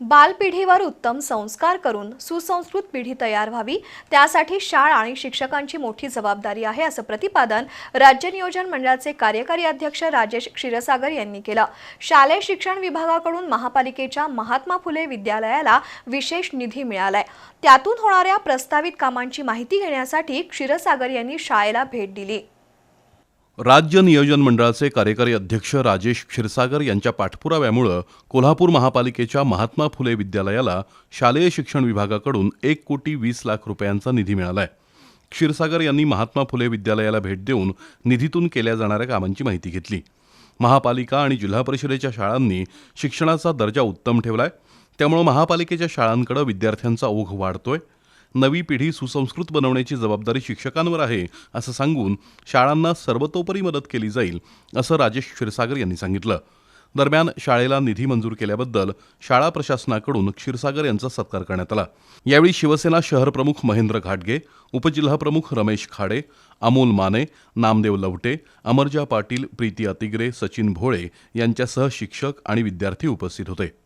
बालपिढीवर उत्तम संस्कार करून सुसंस्कृत पिढी तयार व्हावी त्यासाठी शाळा आणि शिक्षकांची मोठी जबाबदारी आहे असं प्रतिपादन राज्य नियोजन मंडळाचे कार्यकारी अध्यक्ष राजेश क्षीरसागर यांनी केलं. शालेय शिक्षण विभागाकडून महापालिकेच्या महात्मा फुले विद्यालयाला विशेष निधी मिळालाय. त्यातून होणाऱ्या प्रस्तावित कामांची माहिती घेण्यासाठी क्षीरसागर यांनी शाळेला भेट दिली. राज्य नियोजन मंडळाचे कार्यकारी अध्यक्ष राजेश क्षीरसागर यांच्या पाठपुराव्यामुळं कोल्हापूर महापालिकेच्या महात्मा फुले विद्यालयाला शालेय शिक्षण विभागाकडून एक कोटी वीस लाख रुपयांचा निधी मिळाला आहे क्षीरसागर यांनी महात्मा फुले विद्यालयाला भेट देऊन निधीतून केल्या जाणाऱ्या कामांची माहिती घेतली. महापालिका आणि जिल्हा परिषदेच्या शाळांनी शिक्षणाचा दर्जा उत्तम ठेवलाय. त्यामुळं महापालिकेच्या शाळांकडे विद्यार्थ्यांचा ओघ वाढतोय. नवी पिढी सुसंस्कृत बनवण्याची जबाबदारी शिक्षकांवर आहे असं सांगून शाळांना सर्वतोपरी मदत केली जाईल असं राजेश क्षीरसागर यांनी सांगितलं. दरम्यान शाळेला निधी मंजूर केल्याबद्दल शाळा प्रशासनाकडून क्षीरसागर यांचा सत्कार करण्यात आला. यावेळी शिवसेना शहर प्रमुख महेंद्र घाटगे उपजिल्हाप्रमुख रमेश खाडे अमोल माने नामदेव लवटे अमरजा पाटील प्रीती अतिग्रे सचिन भोळे यांच्यासह शिक्षक आणि विद्यार्थी उपस्थित होते.